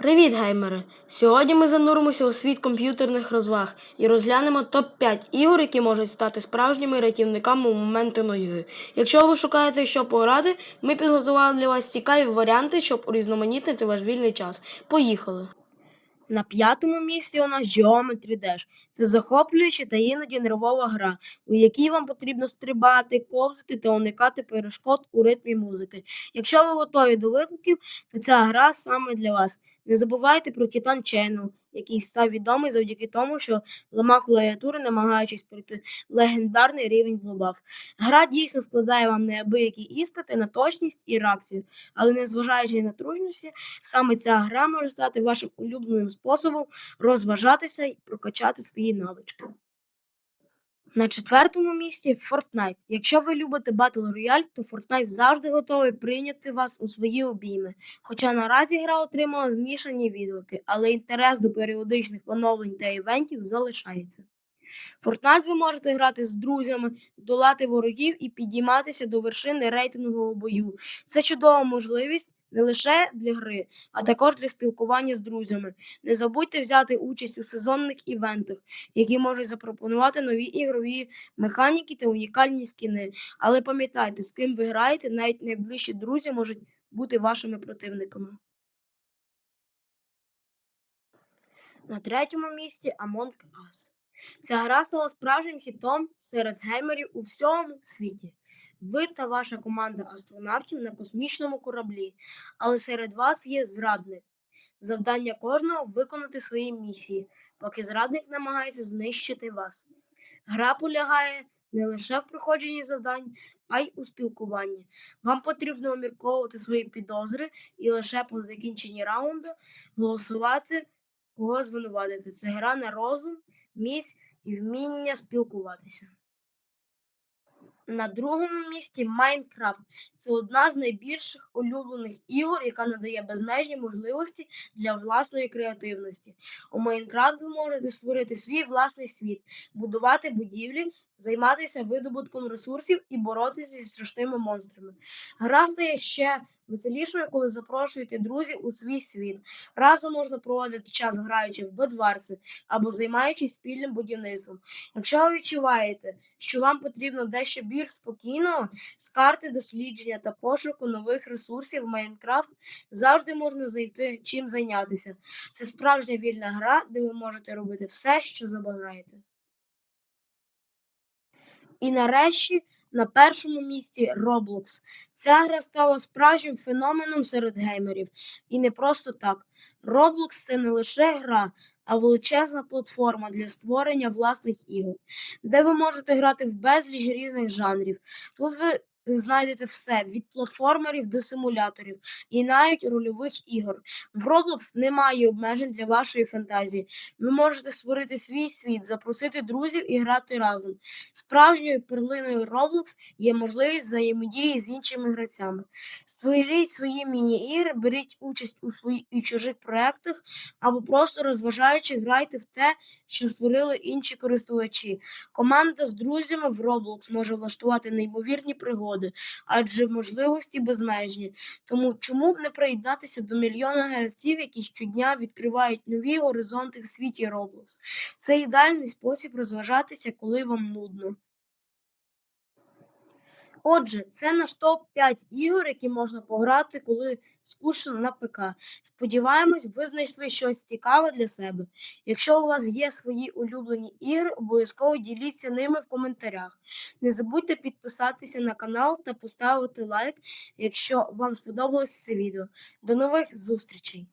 Привіт, геймери! Сьогодні ми зануримося у світ комп'ютерних розваг і розглянемо топ-5 ігор, які можуть стати справжніми рятівниками у моменти ноги. Якщо ви шукаєте, що пограти, ми підготували для вас цікаві варіанти, щоб урізноманітнити ваш вільний час. Поїхали! На п'ятому місці у нас Geometry Dash. Це захоплююча та іноді нервова гра, у якій вам потрібно стрибати, ковзати та уникати перешкод у ритмі музики. Якщо ви готові до викликів, то ця гра саме для вас. Не забувайте про Titan Channel, який став відомий завдяки тому, що ламав клавіатури, намагаючись пройти легендарний рівень блубав, Гра дійсно складає вам неабиякі іспити на точність і реакцію, але незважаючи на трудності, саме ця гра може стати вашим улюбленим способом розважатися і прокачати свої навички. На четвертому місці Fortnite. Якщо ви любите Battle Royale, то Fortnite завжди готовий прийняти вас у свої обійми. Хоча наразі гра отримала змішані відгуки, але інтерес до періодичних оновлень та івентів залишається. Fortnite ви можете грати з друзями, долати ворогів і підійматися до вершини рейтингового бою. Це чудова можливість не лише для гри, а також для спілкування з друзями. Не забудьте взяти участь у сезонних івентах, які можуть запропонувати нові ігрові механіки та унікальні скіни. Але пам'ятайте, з ким ви граєте, навіть найближчі друзі можуть бути вашими противниками. На третьому місці Among Us. Ця гра стала справжнім хітом серед геймерів у всьому світі. Ви та ваша команда астронавтів на космічному кораблі, але серед вас є зрадник. Завдання кожного виконати свої місії, поки зрадник намагається знищити вас. Гра полягає не лише в проходженні завдань, а й у спілкуванні. Вам потрібно обмірковувати свої підозри і лише по закінченні раунду голосувати, кого звинуватити. Це гра на розум, міць і вміння спілкуватися. На другому місці Майнкрафт. Це одна з найбільших улюблених ігор, яка надає безмежні можливості для власної креативності. У Майнкрафт ви можете створити свій власний світ, будувати будівлі, займатися видобутком ресурсів і боротися зі страшними монстрами. Гра стає ще веселішою, коли запрошуєте друзів у свій світ. Разом можна проводити час, граючи в бедварси або займаючись спільним будівництвом. Якщо ви відчуваєте, що вам потрібно дещо більш спокійного, з карти дослідження та пошуку нових ресурсів в Майнкрафт завжди можна знайти чим зайнятися. Це справжня вільна гра, де ви можете робити все, що забажаєте. І нарешті на першому місці Roblox. Ця гра стала справжнім феноменом серед геймерів. І не просто так. Roblox це не лише гра, а величезна платформа для створення власних ігор, де ви можете грати в безліч різних жанрів. Тут ви знайдете все від платформерів до симуляторів і навіть рольових ігор. В Roblox немає обмежень для вашої фантазії. Ви можете створити свій світ, запросити друзів і грати разом. Справжньою перлиною Roblox є можливість взаємодії з іншими гравцями. Створіть свої міні-ігри, беріть участь у своїх і чужих проєктах, або просто розважаючи, грайте в те, що створили інші користувачі. Команда з друзями в Roblox може влаштувати неймовірні пригоди, адже можливості безмежні. Тому чому б не приєднатися до мільйона гравців, які щодня відкривають нові горизонти в світі Roblox? Це ідеальний спосіб розважатися, коли вам нудно. Отже, це наш топ-5 ігор, які можна пограти, коли скучно на ПК. Сподіваємось, ви знайшли щось цікаве для себе. Якщо у вас є свої улюблені ігри, обов'язково діліться ними в коментарях. Не забудьте підписатися на канал та поставити лайк, якщо вам сподобалось це відео. До нових зустрічей!